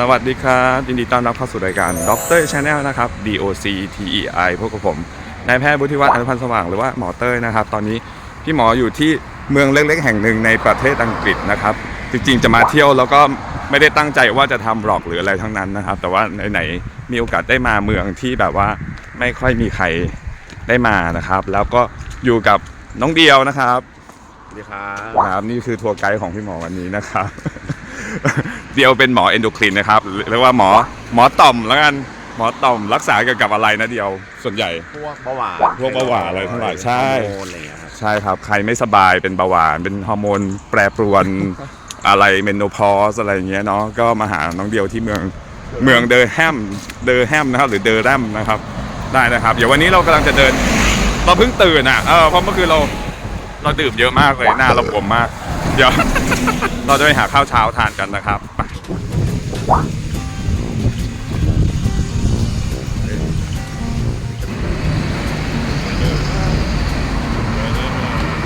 สวัสดีครับยินดีต้อนรับเข้าสู่รายการด็อกเตอร์ชาแนลนะครับ D O C T E I พวกกับผมนายแพทย์บุธิวัฒน์อนุพันธ์สว่างหรือว่าหมอเต้ยนะครับ ตอนนี้พี่หมออยู่ที่เมืองเล็กๆ แห่งหนึ่งในประเทศอังกฤษนะครับ จริงๆจะมาเที่ยวแล้วก็ไม่ได้ตั้งใจว่าจะทำบล็อกหรืออะไรทั้งนั้นนะครับ แต่ว่าไหนๆมีโอกาสได้มาเมืองที่แบบว่าไม่ค่อยมีใครได้มานะครับ แล้วก็อยู่กับน้องเดียวนะครับสวัสดีครับครับนี่คือทัวร์ไกด์ของพี่หมอวันนี้นะครับ เดียวเป็นหมอเอนโดครินนะครับเรียกว่าหมอหมอต่อมแล้วกันหมอต่อมรักษาเกี่ยวกับอะไรนะเดียวส่วนใหญ่ พวกเบาหวานพวกเบาหวานอะไรทั้งหลายใช่ ฮอร์โมนอะไรอย่างเงี้ยครับใช่ครับใครไม่สบายเป็นเบาหวานเป็นฮอร์โมนแปรปรวน อะไรเมนโนพอสอะไรอย่างเงี้ยเนาะก็มาหาน้องเดียวที่เมืองเมืองเดอร์แฮมเดอร์แฮมนะครับหรือเดอร์แรมนะครับได้นะครับ เดี๋ยววันนี้เรากำลังจะเดิน เราเพิ่งตื่นอะเออเพราะเมื่อคืนเรา เราดื่มเยอะมากเลยหน้าเราบวมมาก เดี๋ยว เราจะไปหาข้าวเช้าทานกันนะครับไป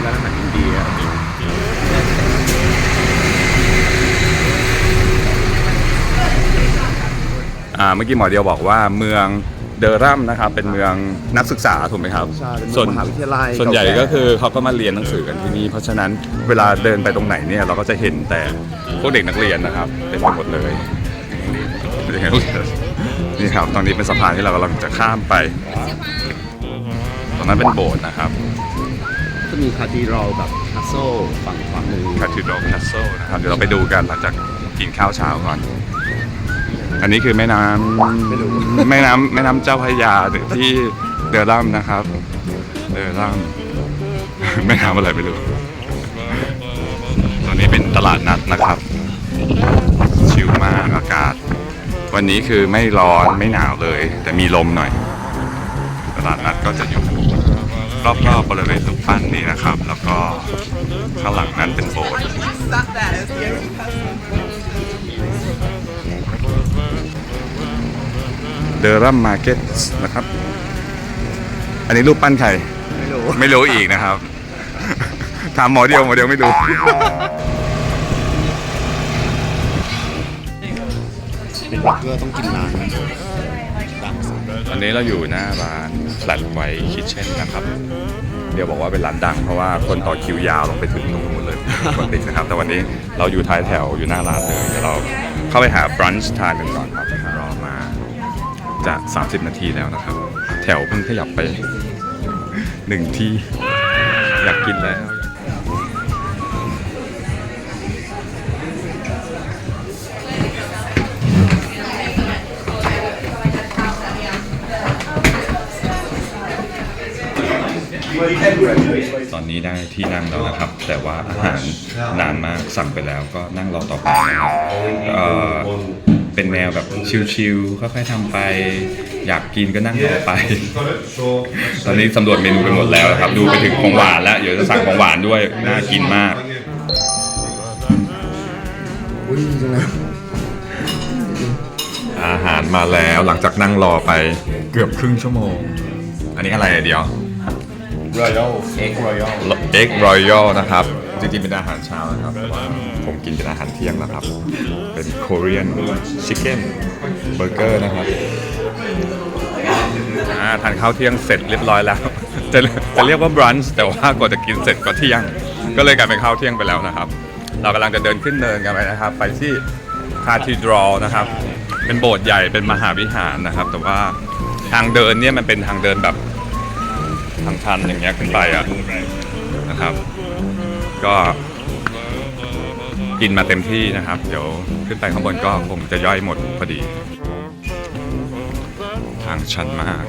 ร้านอาหารอินเดียอ่าเมื่อกี้หมอเดียวบอกว่าเมือง เดอร์รัมนะครับเป็นเมืองนักศึกษาถูกไหมครับใช่เป็นส่วนมหาวิทยาลัยส่วนใหญ่าแก็คือเขาก็มาเรียนหนังสือกันที่นี่เพราะฉะนั้นเวลาเดินไปตรงไหนเนี่ยเราก็จะเห็นแต่พวกเด็กนักเรียนนะครับเต็มไปหมดเลยเด็กนักเรียนนี่ครับตอนนี้เป็นสะพานที่เรากำลังจะข้ามไปตรงนั้นเป็นโบสถ์นะครับจะมีคาทีรอลแบบคาสโซฝั่งขวามือคาทูโดแคสเซิลนะครับเดี๋ยวเราไปดูกันหลังจากกินข้าวเช้าก่อน อันนี้คือแม่น้ำมแม่น้ำแม่น้ำเจ้าพระยาที่เดอร์รัมนะครับ เดอร์รัมแม่น้ำอะไรไม่รู้ตรงนี้เป็นตลาดนัดนะครับ ชิลมากอากาศ วันนี้คือไม่ร้อนไม่หนาวเลย แต่มีลมหน่อย ตลาดนัดก็จะอยู่รอบๆบบริเวณรูปปั้นนี้นะครับ แล้วก็ข้างหลังนั้นเป็นโบสถ์ เดอรัมมาร์เก็ตนะครับ อันนี้รูปปั้นใคร ไม่รู้ ไม่รู้อีกนะครับ ถามหมอเดียวหมอเดียวไม่รู้ เป็นบักเกอร์ต้องกินนานดังสุดตอนนี้เราอยู่หน้าร้านแฟลตไวคิทเช่นนะครับ เดี๋ยวบอกว่าเป็นร้านดังเพราะว่าคนต่อคิวยาวลงไปถึงตรงนู้นเลยปกตินะครับ แต่วันนี้เราอยู่ท้ายแถวอยู่หน้าร้านเลยเดี๋ยวเราเข้าไปหาบรันช์ทานกันก่อนครับรอมา จะ 30 นาทีแล้วนะครับ แถวเพิ่งขยับไปหนึ่งที่อยากกินแล้วตอนนี้ได้ที่นั่งแล้วนะครับ แต่ว่าอาหารนานมากสั่งไปแล้วก็นั่งรอต่อไปนะครับ เอ่อเป็นแนวแบบชิลๆค่อยๆทำไป อยากกินก็นั่งรอไป ตอนนี้สำรวจเมนูไปหมดแล้วนะครับ ดูไปถึงของหวานแล้ว เดี๋ยวจะสั่งของหวานด้วย น่ากินมากอุ้ยจังเลยอาหารมาแล้วหลังจากนั่งรอไปเกือบครึ่งชั่วโมง อันนี้อะไรอะเดียวรอยัลเอ็กรอยัลเอ็กรอยัลนะครับ จริงๆเป็นอาหารเช้านะครับแต่ว่าผมกินเป็นอาหารเที่ยงแล้วครับ เป็น Korean Chicken Burger นะครับอ่าทานข้าวเที่ยงเสร็จเรียบร้อยแล้ว จะจะเรียกว่า brunch แต่ว่ากว่าจะกินเสร็จก็เที่ยง ก็เลยกลายเป็นข้าวเที่ยงไปแล้วนะครับ เรากำลังจะเดินขึ้นเนินกันไปนะครับ ไปที่คาทีดรอลนะครับ เป็นโบสถ์ใหญ่เป็นมหาวิหารนะครับ แต่ว่าทางเดินเนี่ยมันเป็นทางเดินแบบทางชันอย่างเงี้ยขึ้นไปอะนะครับ ก็กินมาเต็มที่นะครับ เดี๋ยวขึ้นไปข้างบนก็คงจะย่อยหมดพอดี ทางชันมาก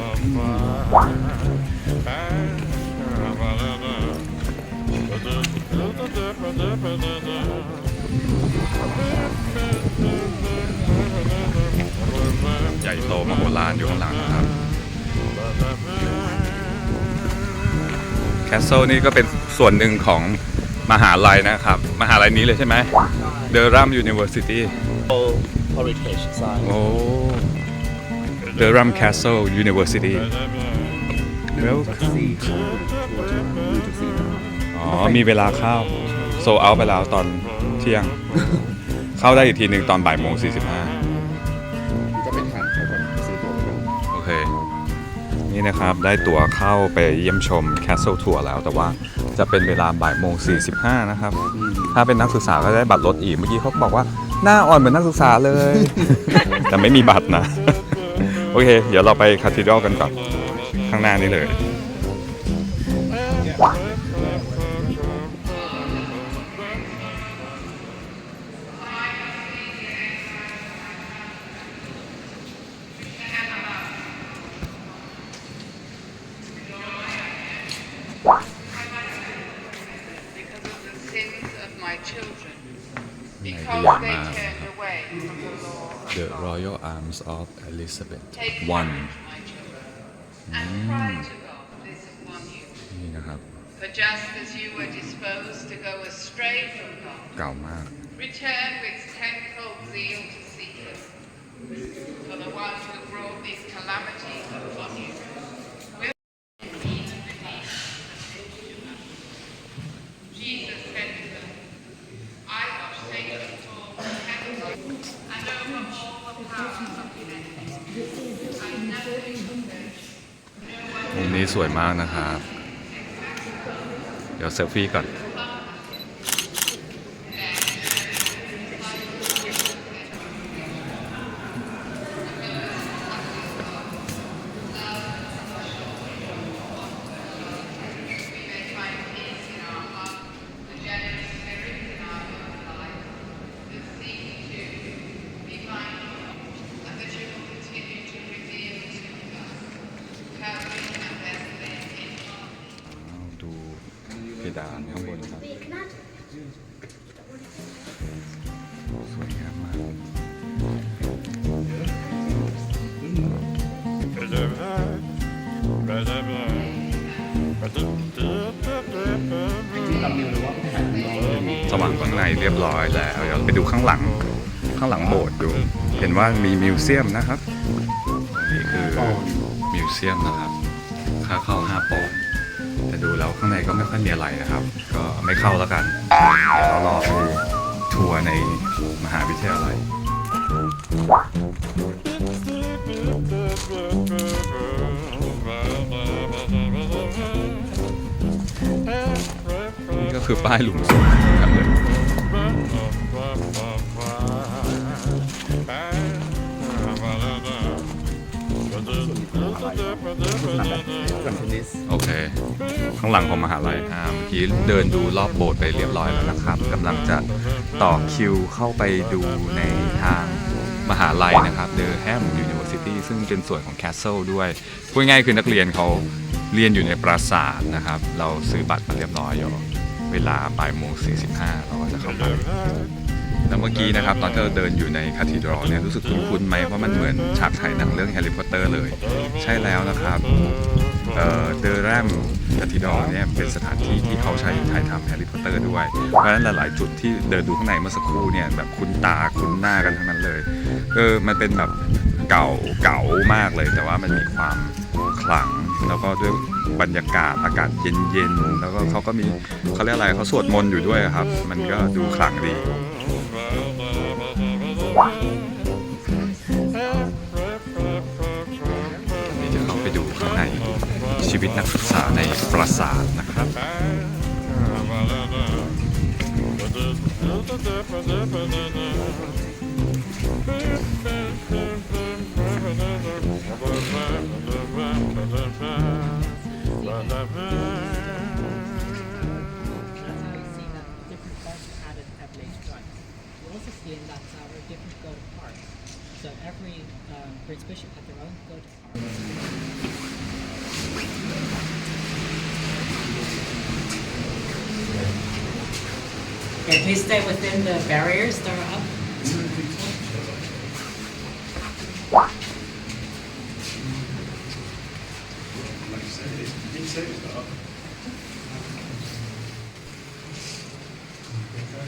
ใหญ่โตมโหฬารอยู่ข้างหลังนะครับ แคสเซิลนี่ก็เป็นส่วนหนึ่งของ มหาลัยนะครับ มหาลัยนี้เลยใช่ไหม The Ram University Heritage โอ้ The Ram Castle University แล้วสี่ทุ่มถึงสี่อ๋อ มีเวลาเข้า โซเอาไปแล้วตอนเที่ยง เข้าได้อีกทีหนึ่งตอนบ่ายโมงสี่สิบห้าโอเค นี่นะครับ ได้ตั๋วเข้าไปเยี่ยมชม Castle Tour แล้วแต่ว่า จะเป็นเวลาบ่ายโมง45นะครับ ถ้าเป็นนักศึกษาก็ได้บัตรลดอีก เมื่อกี้เขาบอกว่าหน้าอ่อนเหมือนนักศึกษาเลย แต่ไม่มีบัตรนะ โอเค เดี๋ยวเราไปคาทีดอลกันก่อน ข้างหน้านี้เลย Royal Arms of Elizabeth Take One courage, my children, and cry to God this upon you. นี่นะครับ For just as you were disposed to go astray from God, เก่ามาก return with tenfold zeal to seek Him. For the one who brought these calamities upon you วยมากนะครับ เดี๋ยวเซลฟี่ก่อน สวยงามมากสว่างข้างในเรียบร้อยแล้วเดี๋ยวไปดูข้างหลังข้างหลังโบสถ์ดู เห็นว่ามีมิวเซียมนะครับ นี่คือมิวเซียมนะครับค่าเข้า5ปอนด์แต่ดูแล้วข้างในก็ไม่ค่อยมีอะไรนะครับ ก็ไม่เข้าแล้วกัน เดี๋ยวเรารอไปทัวร์ใน หาวิทยาลัยนี่ก็คือป้ายหลุมศพกันเลยโอเค ข้างหลังของมหาลัยอ่าเมื่อกี้เดินดูรอบโบสถ์ไปเรียบร้อยแล้วนะครับกำลังจะ ต่อคิวเข้าไปดูในทางมหาลัยนะครับ The Ham University ซึ่งเป็นส่วนของ Castle ด้วยพูดง่ายๆคือนักเรียนเขาเรียนอยู่ในปราสาทนะครับ เราซื้อบัตรมาเรียบร้อยอยู่เวลาบ่ายโมง45 เราก็จะเข้าไปแล้วเมื่อกี้นะครับ ตอนที่เราเดินอยู่ในคาทีดรอเนี่ยรู้สึกคุ้นๆไหมว่ามันเหมือนฉากถ่ายหนังเรื่องแฮร์รี่พอตเตอร์เลย ใช่แล้วนะครับ เดอร์แรมคาทีดอลเนี่ยเป็นสถานที่ที่เขาใช้ถ่ายทำแฮร์รี่พอตเตอร์ด้วย เพราะฉะนั้นหลาย ๆ จุดที่เดินดูข้างในเมื่อสักครู่เนี่ยแบบคุ้นตาคุ้นหน้ากันทั้งนั้นเลยเออมันเป็นแบบเก่าเก่ามากเลย แต่ว่ามันมีความขลังแล้วก็ด้วยบรรยากาศอากาศเย็น ๆ แล้วก็เขาก็มีเขาเรียกอะไรเขาสวดมนต์อยู่ด้วยครับ มันก็ดูขลังดี ชีวิตนักศึกษาในปราสาทนะครับ see that different parts added have later on. You also see in that tower different gold parts. So every um, Prince Bishop had their own gold part. Okay, please stay within the barriers that are up.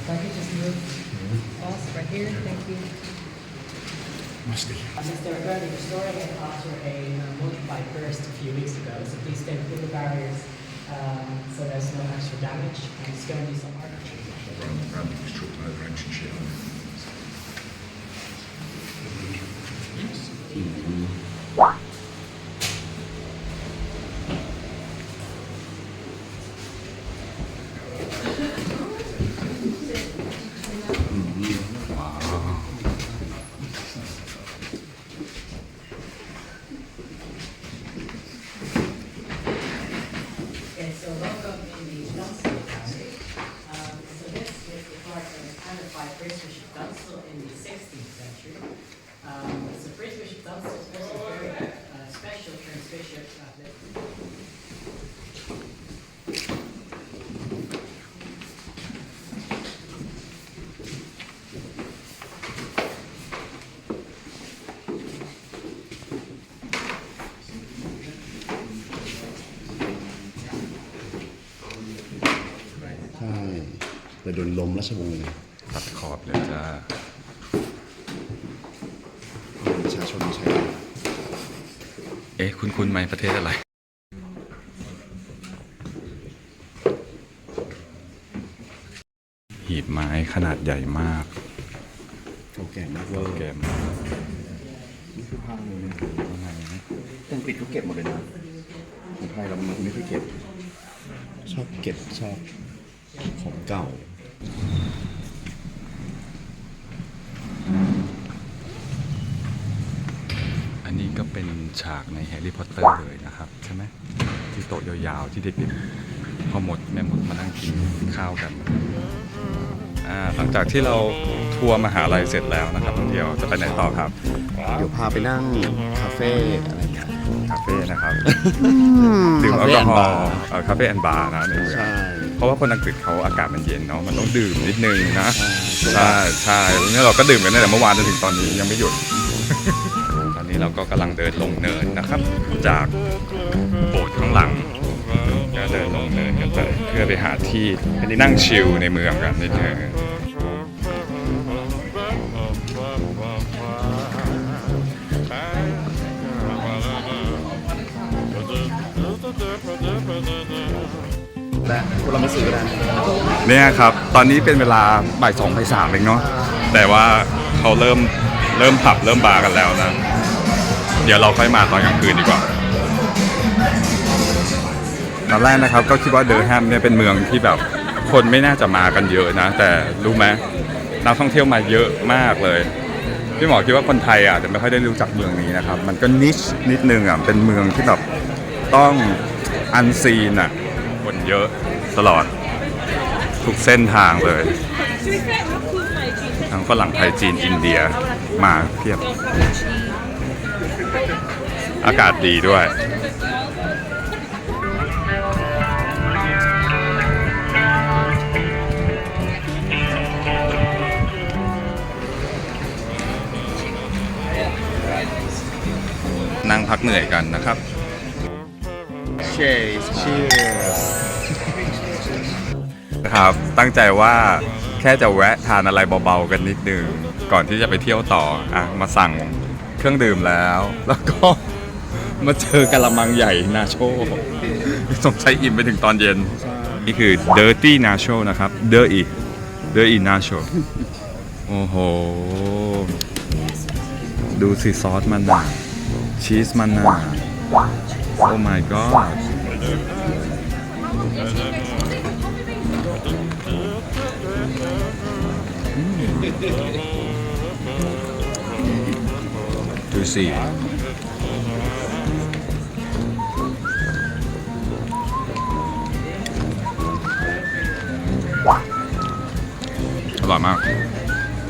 If I could just move us right here, thank you. Must be. Mr. Gregg, the story had cost her a uh, multiplied burst a few weeks ago, so please stay within the barriers um, so there's no extra damage. And it's going to be some hard. Around, around the โดนล้มราชวงศ์เลยตัดขอบเลยจ้าประชาชนใช้เอ๊ะ คุณคุณไหมประเทศอะไรหีบไม้ขนาดใหญ่มากเก่าแก่มากเวอร์แกมากนี่คือภาพเลยเนี่ยอังกฤษเขาเก็บหมดเลยนะของไทยเราไม่ค่อยเก็บ ชอบเก็บชอบของเก่า อันนี้ก็เป็นฉากในแฮร์รี่พอตเตอร์เลยนะครับ ใช่ไหมที่โต๊ะยาวๆ ที่เด็กๆพอหมดแม่หมดมานั่งกินข้าวกันอ่าหลังจากที่เราทัวร์มหาลัยเสร็จแล้วนะครับเดี๋ยวจะไปไหนต่อครับ เดี๋ยวพาไปนั่งคาเฟ่อะไรอย่างเงี้ยคาเฟ่นะครับดื่มแอลกอฮอล์คาเฟ่แอนด์บาร์เอ่อคาเฟ่แอนด์บาร์นะในเมืองใช่เพ ราะว่าคนอังกฤษเขาอากาศมันเย็นเนาะมันต้องดื่มนิดนึงนะใช่ใช่ใช่เนี่ยเราก็ดื่มกันตั้งแต่เมื่อวานจนถึงตอนนี้ยังไม่หยุด ตอนนี้เราก็กำลังเดินลงเนินนะครับ จากโบสถ์ข้างหลังก็เดินลงเนินกันไปเพื่อไปหาที่นั่งชิลในเมืองกันนิดนึง嗯 และคนเราไม่ซื้อก็ได้เนี่ยครับ ตอนนี้เป็นเวลาบ่ายสองบ่ายสามเองเนาะแต่ว่าเขาเริ่มเริ่มผับเริ่มบาร์กันแล้วนะ เดี๋ยวเราค่อยมาตอนกลางคืนดีกว่าตอนแรกนะครับก็คิดว่าเดอร์แฮมเนี่ยเป็นเมืองที่แบบคนไม่น่าจะมากันเยอะนะ แต่รู้ไหมนักท่องเที่ยวมาเยอะมากเลยพี่หมอคิดว่าคนไทยอาจจะไม่ค่อยได้รู้จักเมืองนี้นะครับ มันก็นิชนิดนึงอะเป็นเมืองที่แบบต้องอันซีนอะ เยอะตลอด ทุกเส้นทางเลย ทั้งฝรั่งไทยจีนอินเดียมาเพียบ อากาศดีด้วยนั่งพักเหนื่อยกันนะครับเชสเชียร์ นะครับ ตั้งใจว่าแค่จะแวะทานอะไรเบาๆกันนิดนึง ก่อนที่จะไปเที่ยวต่ออะมาสั่งเครื่องดื่มแล้ว แล้วก็ มาเจอกะละมังใหญ่นาโชสงสัยอิ่มไปถึงตอนเย็น นี่คือ dirty nacho นะครับ dirty dirty nacho โอ้โห ดูสิซอสมันนะชีสมันนะโอ้ my god ดูสิอร่อยมาก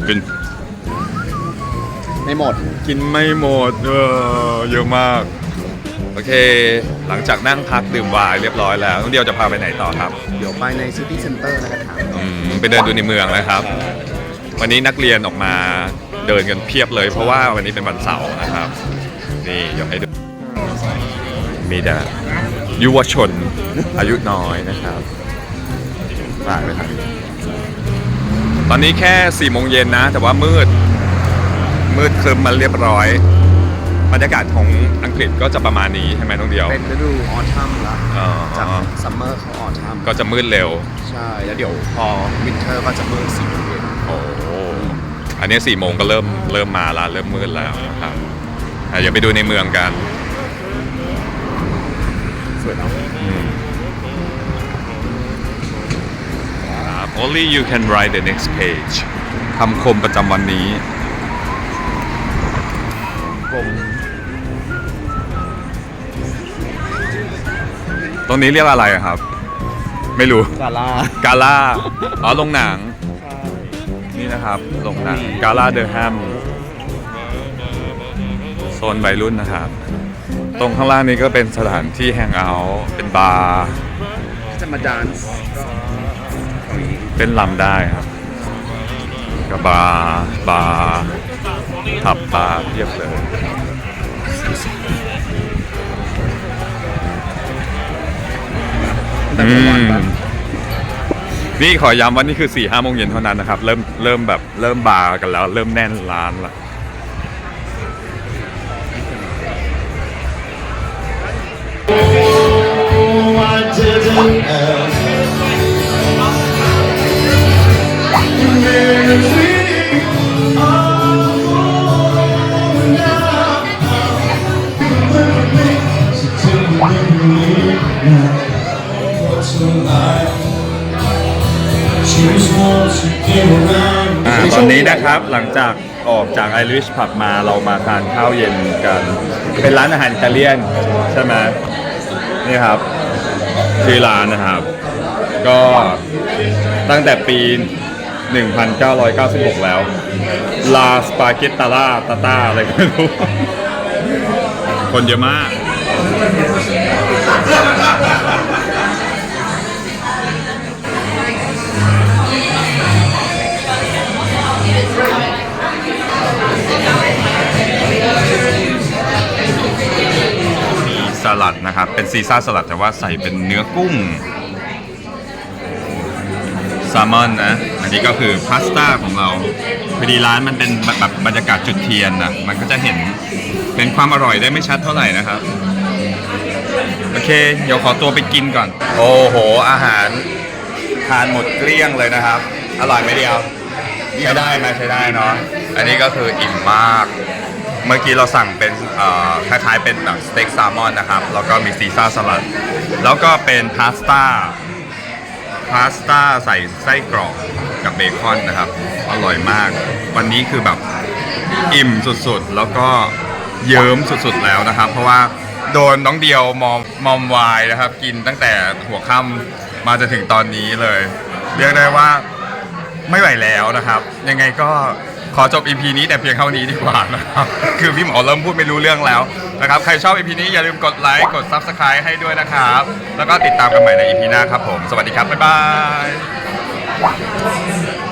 กิน ไม่หมด กินไม่หมด เออ เยอะมาก โอเค หลังจากนั่งพักดื่มไวน์เรียบร้อยแล้วน้องเดียวจะพาไปไหนต่อครับ เดี๋ยวไปในซิตี้เซ็นเตอร์แล้วก็ถามต่ออืม ไปเดินดูในเมืองนะครับ วันนี้นักเรียนออกมาเดินกันเพียบเลย เพราะว่าวันนี้เป็นวันเสาร์นะครับ นี่เดี๋ยวให้ดูมีแต่ยุวชนอายุน้อยนะครับฝากเลยครับตอนนี้แค่4ี่โมงเย็นนะ แต่ว่ามืด มืดครึมมาเรียบร้อย บรรยากาศของอังกฤษก็จะประมาณนี้ใช่ไหมน้องเดียว เป็นฤดูออทัมแล้วอ๋อจากซัมเมอร์เขาออทัมก็จะมืดเร็ว ใช่ แล้วเดี๋ยวพอวินเทอร์ก็จะมืดสี่โมงเย็นโอ้โหอันนี้สี่โมงก็เริ่มเริ่มมาแล้วเริ่มมืดแล้วนะครับอะเดี๋ยวไปดูในเมืองกัน สวยเนาะครับ Only you can write the next page คำคมประจำวันนี้กลมตรงนี้เรียกอะไรอะครับ ไม่รู้ กาล่ากาล่าอ๋อโรงหนัง นี่นะครับโรงหนังกาล่าเดอะแฮมโซนวัยรุ่นนะครับ ตรงข้างล่างนี้ก็เป็นสถานที่แฮงเอาท์เป็นบาร์จะมาดานซ์ตรงนี้เป็นลำได้ครับกับบาร์บาร์ผับบาร์เทียบเลยแต่ละวั นี่ขอย้ำว่านี่คือ4ี่ห้าโมงเย็นเท่านั้นนะครับ เริ่มเริ่มแบบเริ่มบาร์กันแล้ว เริ่มแน่นร้านละอ่าตอนนี้นะครับหลังจากออกจากไอริชผับมาเรามาทานข้าวเย็นกัน เป็นร้านอาหารอิตาเลียนใช่ไหมนี่ครับชื่อร้านนะครับ ก็ตั้งแต่ปี 1996 แล้ว ลาสปาเกตตาล่าตาตาอะไรก็ไม่รู้คนเยอะมาก นะครับ เป็นซีซ่าสลัดแต่ว่าใส่เป็นเนื้อกุ้งแซลมอนนะ อันนี้ก็คือพาสต้าของเรา พอดีร้านมันเป็นแบบบรรยากาศจุดเทียนนะมันก็จะเห็นเป็นความอร่อยได้ไม่ชัดเท่าไหร่นะครับ โอเค เดี๋ยวขอตัวไปกินก่อน โอ้โห อาหารทานหมดเกลี้ยงเลยนะครับ อร่อยไหมเดียว ใช้ได้ไหมใช้ได้เนาะ อันนี้ก็คืออิ่มมาก เมื่อกี้เราสั่งเป็นคล้ายๆเป็นแบบสเต็กแซลมอนนะครับ แล้วก็มีซีซ่าสลัด แล้วก็เป็นพาสต้าพาสต้าใส่ไส้กรอกกับเบคอนนะครับ อร่อยมาก วันนี้คือแบบอิ่มสุดๆ แล้วก็เยิ้มสุดๆแล้วนะครับ เพราะว่าโดนน้องเดียวมอมมอมวายนะครับ กินตั้งแต่หัวค่ำมาจนถึงตอนนี้เลย เรียกได้ว่าไม่ไหวแล้วนะครับ ยังไงก็ ขอจบ EP นี้แต่เพียงเท่านี้ดีกว่านะครับ คือพี่หมอเริ่มพูดไม่รู้เรื่องแล้วนะครับ ใครชอบ EP นี้อย่าลืมกดไลค์กด Subscribe ให้ด้วยนะครับ แล้วก็ติดตามกันใหม่ใน EP หน้าครับผม สวัสดีครับ บ๊ายบาย